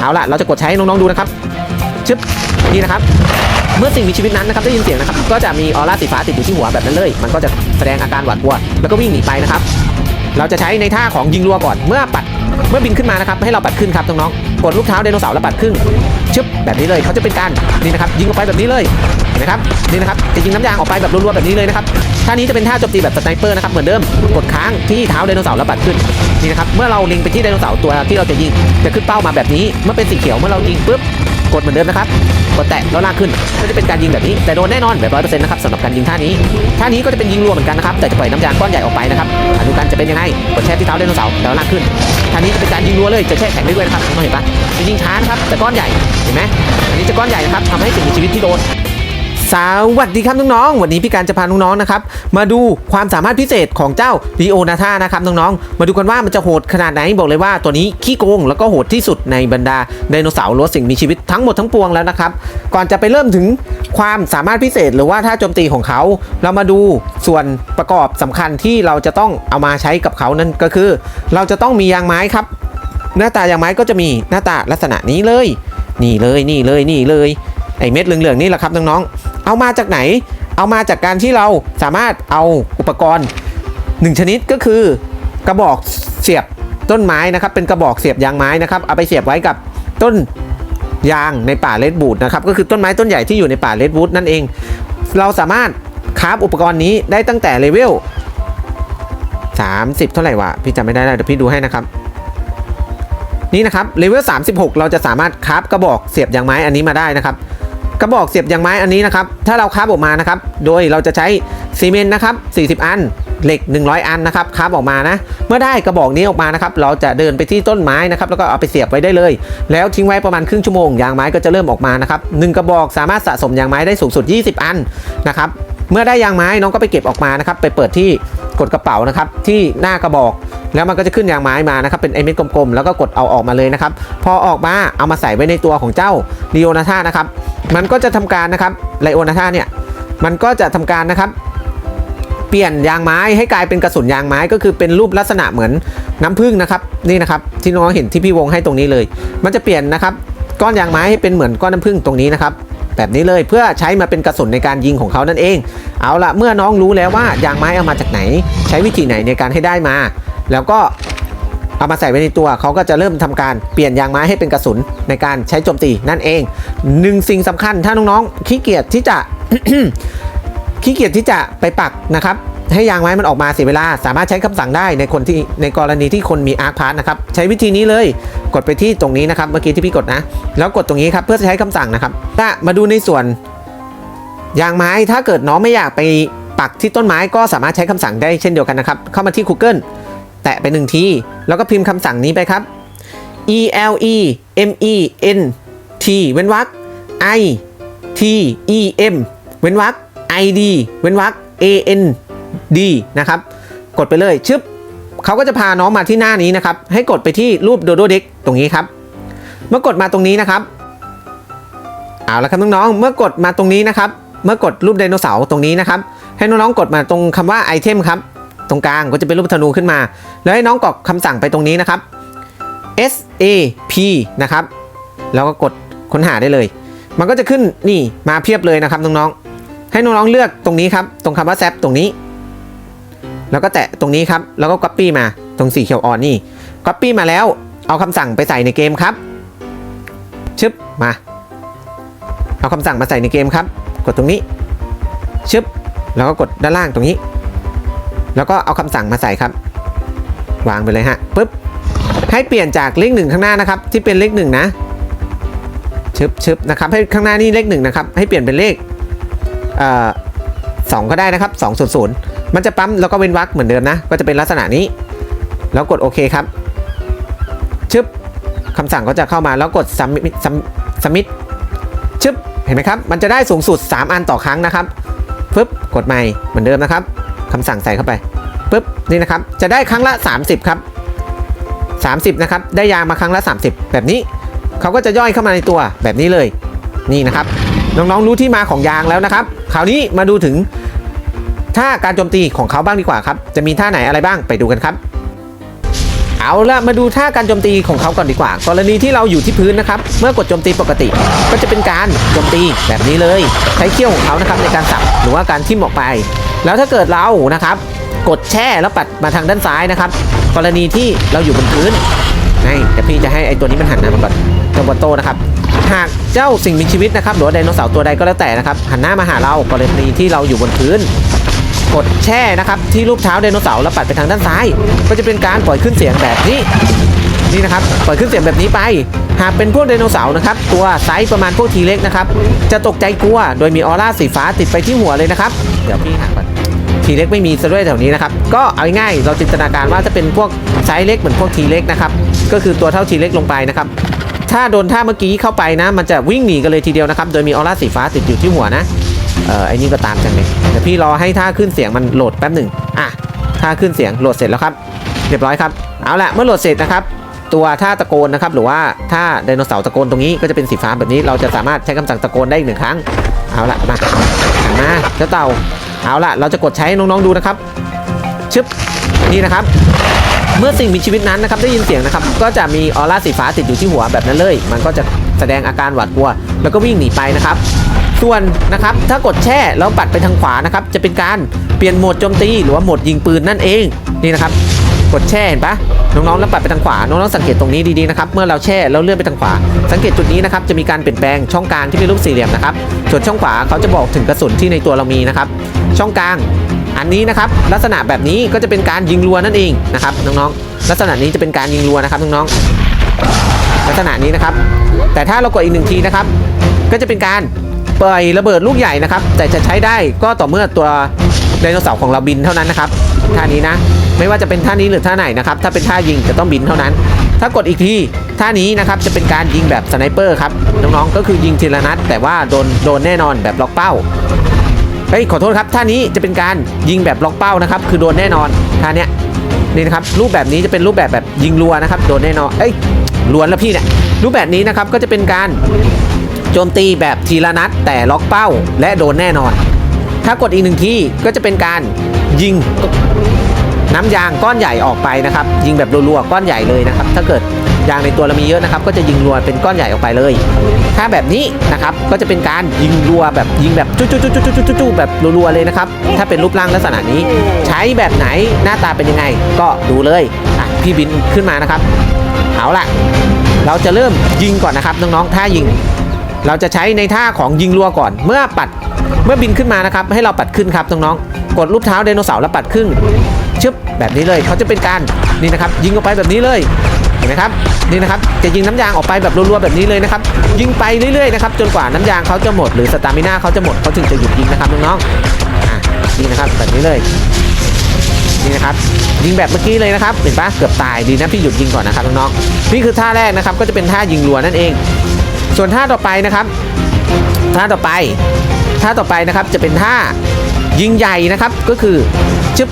เอาละเราจะกดใช้ให้น้องๆดูนะครับชึบนี่นะครับ เมื่อสิ่งมีชีวิตนั้นนะครับได้ยินเสียงนะครับ ก็จะมีออร่าสีฟ้าติดอยู่ที่หัวแบบนั้นเลย มันก็จะแสดงอาการหวาดกลัว แล้วก็วิ่งหนีไปนะครับ เราจะใช้ในท่าของยิงรัวก่อน เมื่อปัด เมื่อบินขึ้นมานะครับ ให้เราปัดขึ้นครับน้องๆ กดลูกเท้าไดโนเสาร์แล้วปัดขึ้นชึบแบบนี้เลยเขาจะเป็นการนี่นะครับยิงออกไปแบบนี้เลยเห็นไหมครับนี่นะครับจะยิงน้ำยางออกไปแบบรัวๆแบบนี้เลยนะครับท่านี้จะเป็นท่าโจมตีแบบสไนเปอร์นะครับเหมือนเดิมกดค้างที่เท้าไดโนเสาร์แล้วปัดขึ้นนี่นะครับเมื่อเราเล็งไปที่ไดโนเสาร์ตัวที่เราจะยิงจะขึ้นเป้ามาแบบนี้ เมื่อเป็นสีเขียวเมื่อเรายิงปุ๊บ กดเหมือนเดิมนะครับ กดแตะแล้วลากขึ้น ก็จะเป็นการยิงแบบนี้ แต่โดนแน่นอนแบบร้อยเปอร์เซ็นต์นะครับสำหรับการยิงท่านี้ ท่านี้ก็จะเป็นยิงรัวเหมือนกันนะครับ แต่จะปล่อยน้ำยางก้อนใหญ่ออกไปนะครับอะดูการจะเป็นยังไง กดแช่ที่เท้าไดโนเสาร์แล้วลากขึ้น ท่านี้จะเป็นการยิงรัวเลย จะแช่แข็งได้ด้วยนะครับมองเห็นปะจะยิงช้านะครับแต่ก้อนใหญ่ เห็นไหมอันนี้จะก้อนใหญ่นะครับทำให้สิ่งมีชีวิตที่โดน สวัสดีครับน้องๆ วันนี้พี่การจะพาน้องๆ นะครับ มาดูความสามารถพิเศษของเจ้าลีโอนาธานะครับน้องๆ มาดูกันว่ามันจะโหดขนาดไหนบอกเลยว่าตัวนี้ขี้โกงแล้วก็โหดที่สุดในบรรดาไดโนเสาร์หรือว่าสิ่งมีชีวิตทั้งหมดทั้งปวงแล้วนะครับ ก่อนจะไปเริ่มถึงความสามารถพิเศษหรือว่าท่าโจมตีของเขา เรามาดูส่วนประกอบสำคัญที่เราจะต้องเอามาใช้กับเขานั่นก็คือ เราจะต้องมียางไม้ครับ หน้าตายางไม้ก็จะมีหน้าตาลักษณะนี้เลย นี่เลยนี่เลยนี่เลยไอเม็ดเหลืองๆนี่แหละครับน้องๆ เอามาจากไหน เอามาจากการที่เราสามารถเอาอุปกรณ์หนึ่งชนิดก็คือกระบอกเสียบต้นไม้นะครับ เป็นกระบอกเสียบยางไม้นะครับ เอาไปเสียบไว้กับต้นยางในป่าเลดบูดนะครับ ก็คือต้นไม้ต้นใหญ่ที่อยู่ในป่าเลดบูดนั่นเอง เราสามารถคราฟอุปกรณ์นี้ได้ตั้งแต่เลเวล30 เท่าไหร่วะพี่จำไม่ได้แล้วเดี๋ยวพี่ดูให้นะครับ นี่นะครับเลเวล36 เราจะสามารถคราฟกระบอกเสียบยางไม้อันนี้มาได้นะครับ กระบอกเสียบยางไม้อันนี้นะครับ ถ้าเราคาฟออกมานะครับ โดยเราจะใช้ซีเมนต์นะครับ 40 อัน เหล็ก 100 อันนะครับคาฟออกมานะ เมื่อได้กระบอกนี้ออกมานะครับ เราจะเดินไปที่ต้นไม้นะครับ แล้วก็เอาไปเสียบไว้ได้เลย แล้วทิ้งไว้ประมาณครึ่งชั่วโมง ยางไม้ก็จะเริ่มออกมานะครับหนึ่งกระบอกสามารถสะสมยางไม้ได้สูงสุด 20 อันนะครับ เมื่อได้ยางไม้น้องก็ไปเก็บออกมานะครับ ไปเปิดที่กดกระเป๋านะครับ ที่หน้ากระบอกแล้วมันก็จะขึ้นยางไม้มานะครับ เป็นไอเม็ดกลมๆ แล้วก็กดเอาออกมาเลยนะครับ พอออกมาเอามาใส่ไว้ในตัวของเจ้าลีโอนาธานะครับ มันก็จะทำการนะครับไลโอนาธาเนี่ยมันก็จะทำการนะครับ เปลี่ยนยางไม้ให้กลายเป็นกระสุนยางไม้ก็คือเป็นรูปลักษณะเหมือนน้ำผึ้งนะครับนี่นะครับที่น้องเห็นที่พี่วงให้ตรงนี้เลย มันจะเปลี่ยนนะครับก้อนยางไม้ให้เป็นเหมือนก้อนน้ำผึ้งตรงนี้นะครับแบบนี้เลยเพื่อใช้มาเป็นกระสุนในการยิงของเขานั่นเอง เอาละเมื่อน้องรู้แล้วว่ายางไม้เอามาจากไหน ใช้วิธีไหนในการให้ได้มา แล้วก็ เอามาใส่ไว้ในตัวเขาก็จะเริ่มทำการเปลี่ยนยางไม้ให้เป็นกระสุนในการใช้โจมตีนั่นเองหนึ่งสิ่งสำคัญถ้าน้องๆขี้เกียจที่จะขี้เกียจที่จะไปปักนะครับให้ยางไม้มันออกมาเสียเวลา สามารถใช้คำสั่งได้ในคนที่ในกรณีที่คนมีอาร์คพาร์นะครับใช้วิธีนี้เลยกดไปที่ตรงนี้นะครับเมื่อกี้ที่พี่กดนะ แล้วกดตรงนี้ครับเพื่อใช้คำสั่งนะครับถ้ามาดูในส่วน ยางไม้ถ้าเกิดน้องไม่อยากไปปักที่ต้นไม้ก็สามารถใช้คำสั่งได้เช่นเดียวกันนะครับ เข้ามาที่ Google ตะไปหนึ่งที แล้วก็พิมพ์คำสั่งนี้ไปครับ e l e m e n t เว้นวรรค i t e m เว้นวรรค i d เว้นวรรค a n d นะครับ กดไปเลยชึบเขาก็จะพาน้องมาที่หน้านี้นะครับ ให้กดไปที่รูปโดโดเด็กตรงนี้ครับ เมื่อกดมาตรงนี้นะครับ เอาละครับน้องๆ เมื่อกดมาตรงนี้นะครับ เมื่อกดรูปไดโนเสาร์ตรงนี้นะครับ ให้น้องๆ กดมาตรงคำว่าไอเทมครับ ตรงกลางก็จะเป็นรูปธนูขึ้นมา แล้วให้น้องกรอกคำสั่งไปตรงนี้นะครับ S A P นะครับ แล้วก็กดค้นหาได้เลย มันก็จะขึ้นนี่มาเพียบเลยนะครับน้องๆ ให้น้องๆเลือกตรงนี้ครับ ตรงคำว่าแซปตรงนี้ แล้วก็แตะตรงนี้ครับ แล้วก็ Copy มาตรงสีเขียวอ่อนนี่ Copy มาแล้ว เอาคำสั่งไปใส่ในเกมครับ ชึบ มา เอาคำสั่งมาใส่ในเกมครับ กดตรงนี้ ชึบ แล้วก็กดด้านล่างตรงนี้ แล้วก็เอาคำสั่งมาใส่ครับ วางไปเลยฮะปึ๊บให้เปลี่ยนจากเลขหนึ่งข้างหน้านะครับ ที่เป็นเลขหนึ่งนะชึบชึบนะครับให้ข้างหน้านี่เลขหนึ่งนะครับ ให้เปลี่ยนเป็นเลขสองก็ได้นะครับสองศูนย์ศูนย์มันจะปั๊มแล้วก็เว้นวรรคเหมือนเดิมนะ ก็จะเป็นลักษณะนี้ แล้วกดโอเคครับชึบคำสั่งก็จะเข้ามาแล้วกด submit submit ชึบเห็นไหมครับ มันจะได้สูงสุด 3 อันต่อครั้งนะครับปึ๊บกดใหม่เหมือนเดิมนะครับคำสั่งใส่เข้าไป ปึ๊บนี่นะครับจะได้ครั้งละ 30 ครับ 30 นะครับ ได้ยางมาครั้งละ 30 แบบนี้เขาก็จะย่อยเข้ามาในตัวแบบนี้เลย นี่นะครับ น้องๆรู้ที่มาของยางแล้วนะครับ คราวนี้มาดูถึงท่าการโจมตีของเขาบ้างดีกว่าครับ จะมีท่าไหนอะไรบ้างไปดูกันครับ เอาละมาดูท่าการโจมตีของเขาก่อนดีกว่า กรณีที่เราอยู่ที่พื้นนะครับ เมื่อกดโจมตีปกติ ก็จะเป็นการโจมตีแบบนี้เลย ใช้เขี้ยวของเขานะครับในการสับหรือว่าการทิ่มออกไป แล้วถ้าเกิดเรานะครับ กดแช่แล้วปัดมาทางด้านซ้ายนะครับ กรณีที่เราอยู่บนพื้นนี่แต่พี่จะให้ไอตัวนี้มันหันหน้ามาก่อนเจ้าบอโตนะครับ หากเจ้าสิ่งมีชีวิตนะครับหรือไดโนเสาร์ตัวใดก็แล้วแต่นะครับ หันหน้ามาหาเรากรณีที่เราอยู่บนพื้น กดแช่นะครับที่รูปเท้าไดโนเสาร์แล้วปัดไปทางด้านซ้าย ก็จะเป็นการปล่อยขึ้นเสียงแบบนี้นี่นะครับปล่อยขึ้นเสียงแบบนี้ไป หากเป็นพวกไดโนเสาร์นะครับ ตัวไซส์ประมาณพวกทีเล็กนะครับ จะตกใจกลัว โดยมีออร่าสีฟ้าติดไปที่หัวเลยนะครับ เดี๋ยวพี่หาก่อน ทีเล็กไม่มีซะด้วยแถวนี้นะครับ ก็เอาง่ายๆเราจินตนาการว่าจะเป็นพวกไซส์เล็กเหมือนพวกทีเล็กนะครับ ก็คือตัวเท่าทีเล็กลงไปนะครับ ถ้าโดนท่าเมื่อกี้เข้าไปนะ มันจะวิ่งหนีกันเลยทีเดียวนะครับ โดยมีออร่าสีฟ้าติดอยู่ที่หัวนะ เออไอ้นี่ก็ตามจังเลยเดี๋ยวพี่รอให้ท่าขึ้นเสียงมันโหลดแป๊บหนึ่งอะท่าขึ้นเสียงโหลดเสร็จแล้วครับ เรียบร้อยครับ เอาละเมื่อโหลดเสร็จนะครับตัวท่าตะโกนนะครับหรือว่าท่าไดโนเสาร์ตะโกนตรงนี้ก็จะเป็นสีฟ้าแบบนี้เราจะสามารถใช้คำสั่งตะโกนได้อีกหนึ่งครั้ง เอาละมาหันมาเจ้าเต่า เอาละเราจะกดใช้ให้น้องๆดูนะครับ ชึบ นี่นะครับ เมื่อสิ่งมีชีวิตนั้นนะครับได้ยินเสียงนะครับ ก็จะมีออร่าสีฟ้าติดอยู่ที่หัวแบบนั้นเลย มันก็จะแสดงอาการหวาดกลัว แล้วก็วิ่งหนีไปนะครับ ส่วนนะครับถ้ากดแช่แล้วปัดไปทางขวานะครับ จะเป็นการเปลี่ยนโหมดโจมตีหรือว่าโหมดยิงปืนนั่นเอง นี่นะครับ กดแช่เห็นปะน้องๆแล้วปัดไปทางขวา น้องๆสังเกตตรงนี้ดีๆนะครับ เมื่อเราแช่แล้วเลื่อนไปทางขวา สังเกตจุดนี้นะครับ จะมีการเปลี่ยนแปลงช่องกลางที่เป็นรูปสี่เหลี่ยมนะครับ ส่วนช่องขวาเขาจะบอกถึงกระสุนที่ในตัวเรามีนะครับ ช่องกลาง อันนี้นะครับลักษณะแบบนี้ก็จะเป็นการยิงรัวนั่นเองนะครับน้องๆลักษณะนี้จะเป็นการยิงรัวนะครับน้องๆลักษณะนี้นะครับ แต่ถ้าเรากดอีกหนึ่งทีนะครับ ก็จะเป็นการปล่อยระเบิดลูกใหญ่นะครับ แต่จะใช้ได้ก็ต่อเมื่อตัวไดโนเสาร์ของเราบินเท่านั้นนะครับท่านี้นะ ไม่ว่าจะเป็นท่านี้หรือท่าไหนนะครับ ถ้าเป็นท่ายิงจะต้องบินเท่านั้น ถ้ากดอีกทีท่านี้นะครับจะเป็นการยิงแบบสไนเปอร์ครับน้องๆก็คือยิงทีละนัดแต่ว่าโดนโดนแน่นอนแบบล็อกเป้า เฮ้ยขอโทษครับท่านี้จะเป็นการยิงแบบล็อกเป้านะครับ คือโดนแน่นอนท่าเนี้ยนี่นะครับรูปแบบนี้จะเป็นรูปแบบแบบยิงรัวนะครับโดนแน่นอนเอ้ยล้วนแล้วพี่เนี่ยรูปแบบนี้นะครับก็จะเป็นการโจมตีแบบทีละนัดแต่ล็อกเป้าและโดนแน่นอน ถ้ากดอีกหนึ่งทีก็จะเป็นการยิงน้ำยางก้อนใหญ่ออกไปนะครับ ยิงแบบรัวๆก้อนใหญ่เลยนะครับ ถ้าเกิด ยางในตัวเรามีเยอะนะครับก็จะยิงรัวเป็นก้อนใหญ่ออกไปเลย ถ้าแบบนี้นะครับก็จะเป็นการยิงรัวแบบยิงแบบจุ๊จุ๊จุ๊จุ๊จุ๊จุ๊จุ๊แบบรัวๆเลยนะครับถ้าเป็นรูปร่างลักษณะนี้ ใช้แบบไหนหน้าตาเป็นยังไง ก็ดูเลยอะพี่บินขึ้นมานะครับเอาล่ะ เราจะเริ่มยิงก่อนนะครับน้องๆท่ายิง เราจะใช้ในท่าของยิงรัวก่อน เมื่อปัดเมื่อบินขึ้นมานะครับ ให้เราปัดขึ้นครับน้องๆกดรูปเท้าไดโนเสาร์แล้วปัดขึ้นชึบแบบนี้เลยเขาจะเป็นการนี่นะครับ ยิงออกไปแบบนี้เลย เห็นไหมครับนี่นะครับจะยิงน้ำยางออกไปแบบรัวๆแบบนี้เลยนะครับยิงไปเรื่อยๆนะครับจนกว่าน้ำยางเขาจะหมดหรือสตามิน่าเขาจะหมดเขาถึงจะหยุดยิงนะครับน้องๆนี่นะครับแบบนี้เลยนี่นะครับยิงแบบเมื่อกี้เลยนะครับเห็นปะเกือบตายดีนะพี่หยุดยิงก่อนนะครับน้องๆนี่คือท่าแรกนะครับก็จะเป็นท่ายิงรัวนั่นเอง ส่วนท่าต่อไปนะครับท่าต่อไปท่าต่อไปนะครับจะเป็นท่ายิงใหญ่นะครับก็คือชึบ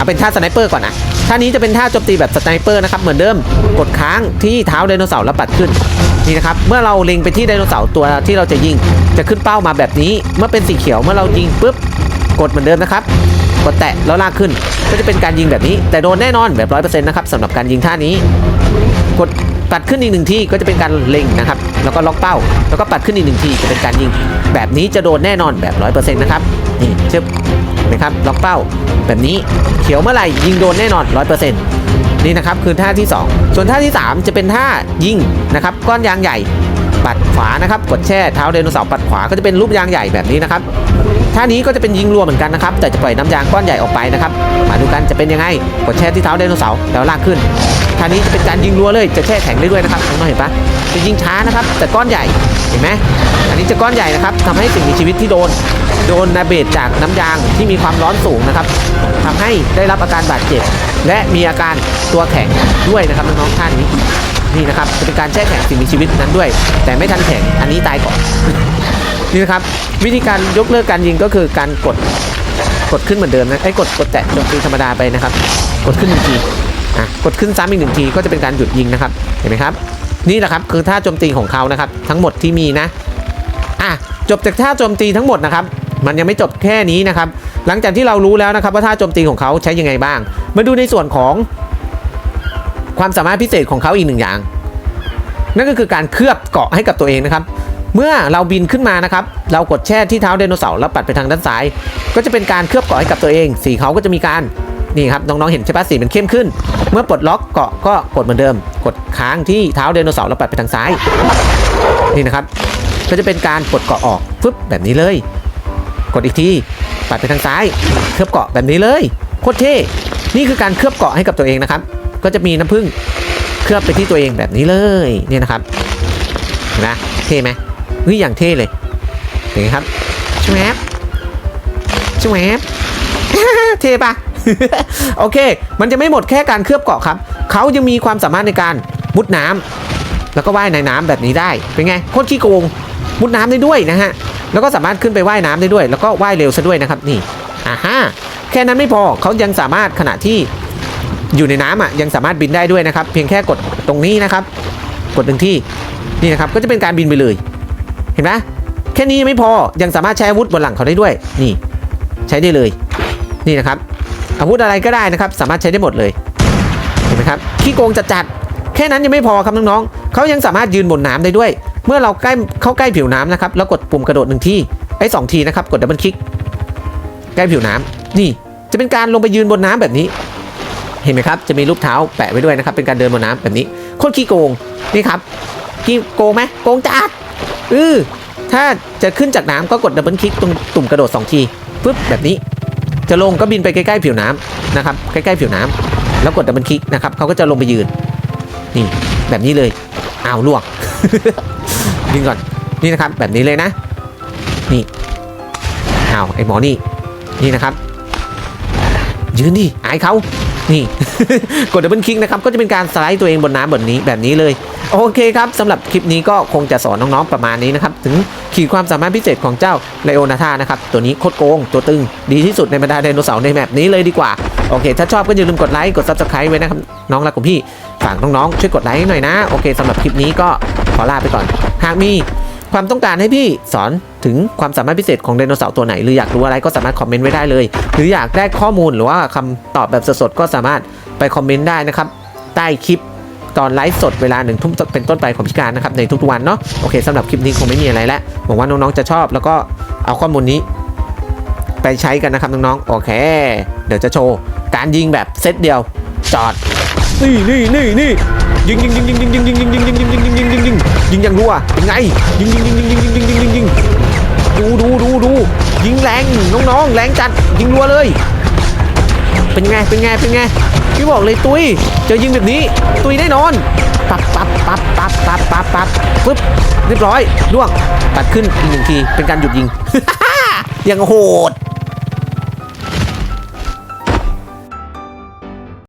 เอาเป็นท่าสไนเปอร์ก่อนนะท่านี้จะเป็นท่าโจมตีแบบสไนเปอร์นะครับเหมือนเดิมกดค้างที่เท้าไดโนเสาร์แล้วปัดขึ้นนี่นะครับเมื่อเราเล็งไปที่ไดโนเสาร์ตัวที่เราจะยิง จะขึ้นเป้ามาแบบนี้ เมื่อเป็นสีเขียวเมื่อเรายิงปุ๊บกดเหมือนเดิมนะครับกดแตะแล้วลากขึ้นก็จะเป็นการยิงแบบนี้ แต่โดนแน่นอนแบบร้อยเปอร์เซ็นต์นะครับสำหรับการยิงท่านี้ กดปัดขึ้นอีกหนึ่งทีก็จะเป็นการเล็งนะครับ แล้วก็ล็อกเป้า แล้วก็ปัดขึ้นอีกหนึ่งทีจะเป็นการยิง แบบนี้จะโดนแน่นอนแบบร้อยเปอร์เซ็นต์นะครับนี่ชึบ นไหมครับล็อกเป้า แบบนี้เขียวเมื่อไหร่ยิงโดนแน่นอนร้อยเปอร์เซ็นต์นี่นะครับคือท่าที่ 2 ส่วนท่าที่ 3 จะเป็นท่ายิงนะครับก้อนยางใหญ่ ปัดขวานะครับกดแช่เท้าไดโนเสาร์ปัดขวาก็จะเป็นรูปยางใหญ่แบบนี้นะครับท่านี้ก็จะเป็นยิงรัวเหมือนกันนะครับแต่จะปล่อยน้ำยางก้อนใหญ่ออกไปนะครับมาดูกันจะเป็นยังไงกดแช่ที่เท้าไดโนเสาร์แล้วลากขึ้นท่านี้จะเป็นการยิงรัวเลยจะแช่แข็งได้ด้วยนะครับน้องเห็นปะจะยิงช้านะครับแต่ก้อนใหญ่เห็นไหมอันนี้จะก้อนใหญ่นะครับทำให้สิ่งมีชีวิตที่โดน โดนนาเบดจากน้ำยางที่มีความร้อนสูงนะครับทำให้ได้รับอาการบาดเจ็บ และมีอาการตัวแข็งด้วยนะครับน้องๆท่านนี้นี่นะครับจะเป็นการแช่แข็งสิ่งมีชีวิตนั้นด้วย แต่ไม่ทันแข็งอันนี้ตายก่อนนี่นะครับวิธีการยกเลิกการยิงก็คือการกดกดขึ้นเหมือนเดิมนะไอ้กดกดแตะโจมตีธรรมดาไปนะครับ กดขึ้นหนึ่งทีอะกดขึ้นซ้ำอีกหนึ่งทีก็จะเป็นการหยุดยิงนะครับเห็นไหมครับ นี่แหละครับคือท่าโจมตีของเขานะครับ ทั้งหมดที่มีนะอะจบจากท่าโจมตีทั้งหมดนะครับ มันยังไม่จบแค่นี้นะครับ หลังจากที่เรารู้แล้วนะครับว่าท่าโจมตีของเขาใช้ยังไงบ้าง มาดูในส่วนของความสามารถพิเศษของเขาอีกหนึ่งอย่าง นั่นก็คือการเคลือบเกาะให้กับตัวเองนะครับ เมื่อเราบินขึ้นมานะครับ เรากดแช่ที่เท้าไดโนเสาร์แล้วปัดไปทางด้านซ้าย ก็จะเป็นการเคลือบเกาะให้กับตัวเอง สีเขาก็จะมีการนี่ครับน้องๆเห็นใช่ปะสีมันเข้มขึ้น เมื่อปลดล็อกเกาะก็กดเหมือนเดิม กดค้างที่เท้าไดโนเสาร์แล้วปัดไปทางซ้าย นี่นะครับ ก็จะเป็นการปลดเกาะออกฟึบแบบนี้เลย กดอีกทีปัดไปทางซ้าย เคลือบเกาะแบบนี้เลยโคตรเท่นี่คือการเคลือบเกาะให้กับตัวเองนะครับ ก็จะมีน้ำผึ้งเคลือบไปที่ตัวเองแบบนี้เลยเนี่ยนะครับนไหมเท่ไหมเฮ้ยอย่างเท่เลยเห็นไหมครับชวบชวบเท่ปะโอเค มันจะไม่หมดแค่การเคลือบเกาะครับ เขายังมีความสามารถในการมุดน้ำแล้วก็ว่ายในน้ำแบบนี้ได้ เป็นไง โคตรขี้โกง มุดน้ำได้ด้วยนะฮะแล้วก็สามารถขึ้นไปว่ายน้ำได้ด้วย แล้วก็ว่ายเร็วซะด้วยนะครับนี่อ่าฮะแค่นั้นไม่พอเขายังสามารถขณะที่อยู่ในน้ำอะยังสามารถบินได้ด้วยนะครับ เพียงแค่กดตรงนี้นะครับ กดหนึ่งที่นี่นะครับก็จะเป็นการบินไปเลย เห็นไหมแค่นี้ไม่พอยังสามารถใช้อาวุธบนหลังเขาได้ด้วย นี่ ใช้ได้เลย นี่นะครับ อาวุธอะไรก็ได้นะครับ สามารถใช้ได้หมดเลยเห็นไหมครับขี้โกงจัดจัดๆแค่นั้นยังไม่พอครับน้องๆเขายังสามารถยืนบนน้ำได้ด้วย เมื่อเราใกล้เข้าใกล้ผิวน้ำนะครับแล้วกดปุ่มกระโดดหนึ่งที่ไอ้สองทีนะครับกดดับเบิลคลิกใกล้ผิวน้ำนี่จะเป็นการลงไปยืนบนน้ำแบบนี้ เห็นไหมครับ จะมีรูปเท้าแปะไว้ด้วยนะครับ เป็นการเดินบนน้ำแบบนี้โคตรขี้โกงนี่ครับขี้โกงไหมโกงจัดเออถ้าจะขึ้นจากน้ำก็กดดับเบิลคลิกตรงตุ่มกระโดดสองทีปึ๊บแบบนี้ จะลงก็บินไปใกล้ๆผิวน้ำนะครับใกล้ๆผิวน้ำแล้วกดดับเบิลคลิกนะครับเขาก็จะลงไปยืน นี่แบบนี้เลยอ้าวลวก ดึงก่อนนี่นะครับแบบนี้เลยนะ นี่อ้าวไอ้หมอนี่นี่นะครับ ยืนดิอายเขานี่ กดดับเบิลคลิกนะครับก็จะเป็นการสไลด์ตัวเองบนน้ำแบบนี้แบบนี้เลยโอเคครับสำหรับคลิปนี้ก็คงจะสอนน้องๆประมาณนี้นะครับ ถึงขีดความสามารถพิเศษของเจ้าไลโอนาธานะครับ ตัวนี้โคตรโกง ตัวตึง ดีที่สุดในบรรดาไดโนเสาร์ในแมปนี้เลยดีกว่า โอเค ถ้าชอบก็อย่าลืมกดไลค์ กด subscribe ไว้นะครับ น้องรักของพี่ ฝากน้องๆ ช่วยกดไลค์หน่อยนะ โอเคสำหรับคลิปนี้ก็ อลาไปก่อน หากมีความต้องการให้พี่สอนถึงความสามารถพิเศษของไดโนเสาร์ตัวไหน หรืออยากรู้อะไรก็สามารถคอมเมนต์ไว้ได้เลย หรืออยากได้ข้อมูลหรือว่าคำตอบแบบสดๆก็สามารถไปคอมเมนต์ได้นะครับ ใต้คลิปตอนไลฟ์สดเวลาหนึ่งทุ่มเป็นต้นไปของพิการนะครับในทุกๆวันเนาะโอเคสำหรับคลิปนี้คงไม่มีอะไรแล้วหวังว่าน้องๆจะชอบแล้วก็เอาข้อมูลนี้ ไปใช้กันนะครับน้องๆโอเค เดี๋ยวจะโชว์การยิงแบบเซตเดียวจอดนี่นี่นี่นี่ ยิงยิงยิงยิงยิงยิงยิงยิงยิงยิงยิงยิงยิงยิงยิงยิงยิงอย่างรัวเป็นไงยิงยิงยิงยิงยิงยิงยิงยิงยิงยิงดูดูดูดูยิงแรงน้องๆแรงจัดยิงรัวเลย เป็นไงเป็นไงเป็นไงพี่บอกเลยตุยเจอยิงแบบนี้ ตุยแน่นอนปับปับปับปับปับปับปับปึ๊บเรียบร้อยล่วงตัดขึ้นอีกหนึ่งทีเป็นการหยุดยิงยังโหด